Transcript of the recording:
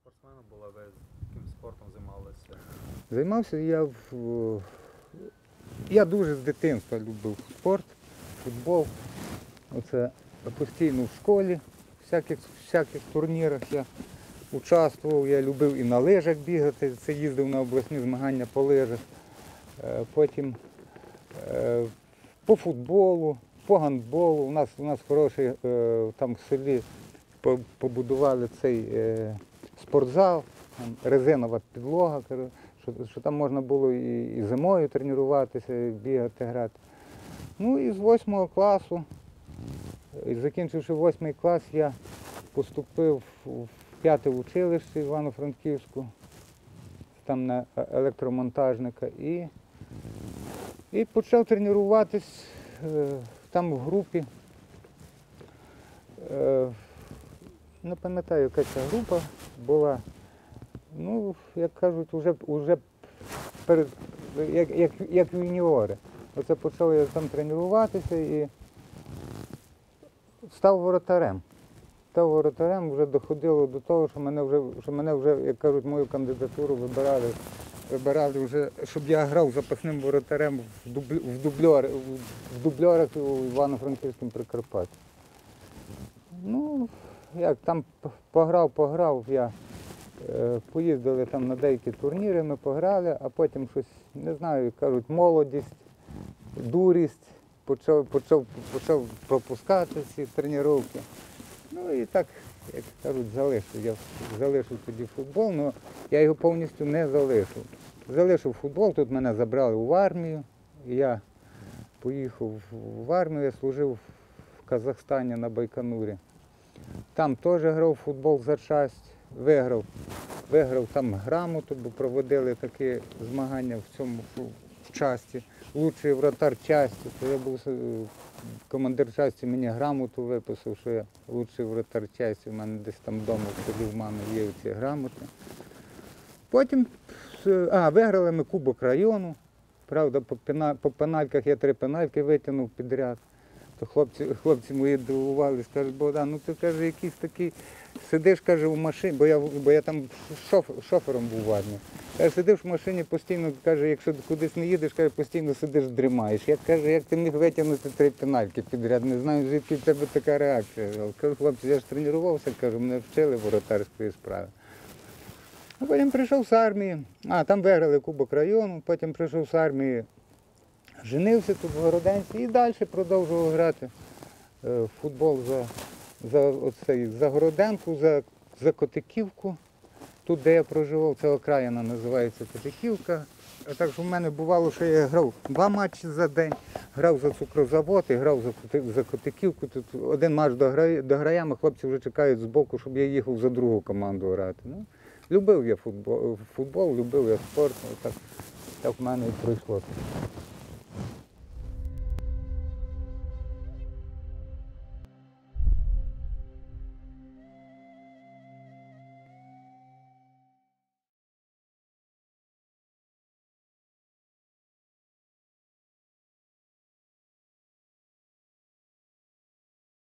спортсменом була, ви яким спортом займалися? Займався я в. Я дуже з дитинства любив спорт, футбол. Оце постійно в школі, в всяких, всяких турнірах я участвував. Я любив і на лижах бігати, це їздив на обласні змагання по лижах. Е, Потім е, по футболу, по гандболу. У нас, у нас хороший е, там в селі побудували цей спортзал, резинова підлога, що, що там можна було і, і зимою тренуватися, і бігати, грати. Ну і з восьмого класу, закінчивши восьмий клас, я поступив в п'яте училище Івано-Франківську, там на е- електромонтажника, і, і почав тренуватись е, там в групі. Не пам'ятаю, яка ця група була. Ну, як кажуть, вже, вже перед, як, як, як юніори. Оце почав я там тренуватися і став воротарем. Став воротарем, вже доходило до того, що мене вже, що мене вже, як кажуть, мою кандидатуру вибирали. Вибирали вже, щоб я грав запасним воротарем в, дубль, в, дубльор, в дубльорах у Івано-Франківському Прикарпатті. Ну, як там пограв, пограв я. Е, Поїздили там на деякі турніри, ми пограли, а потім щось, не знаю, кажуть, молодість, дурість, почав, почав, почав пропускати ці тренування. Ну і так, як кажуть, залишив. Я залишив тоді футбол, але я його повністю не залишив. Залишив футбол, тут мене забрали в армію. Я поїхав в армію, я служив в Казахстані на Байконурі. Там теж грав футбол за часть, виграв. Виграв там грамоту, бо проводили такі змагання в цьому в часті. Лучший вратар часті. То я був е, командир часті, мені грамоту виписав, що я лучший вратар часті. У мене десь там вдома в в мами є ці грамоти. Потім е, а, виграли ми Кубок району. Правда, по пенальках я три пенальки витягнув підряд. То хлопці, хлопці мої дивувались, кажуть, Богдан, ну ти каже, якийсь такий, сидиш, каже, в машині, бо я, бо я там шоф, шофером був в армії. Каже, сидиш в машині постійно, каже, якщо кудись не їдеш, каже, постійно сидиш, дрімаєш. Я каже, як ти міг витягнути три пенальки підряд, не знаю, звідки в тебе така реакція. Кажу, хлопці, я ж тренувався, кажу, мене вчили воротарської справи. А потім прийшов з армії, а там виграли Кубок району, потім прийшов з армії, женився тут в Городенці і далі продовжував грати е, в футбол за, за, оцей, за Городенку, за, за Котиківку. Тут, де я проживав, це окраїна називається Котиківка. А так що в мене бувало, що я грав два матчі за день, грав за цукрозавод і грав за, за Котиківку. Тут один матч дограє- дограємо, хлопці вже чекають збоку, щоб я їхав за другу команду грати. Ну, любив я футбол, футбол любив я спорт, так, так в мене і пройшло.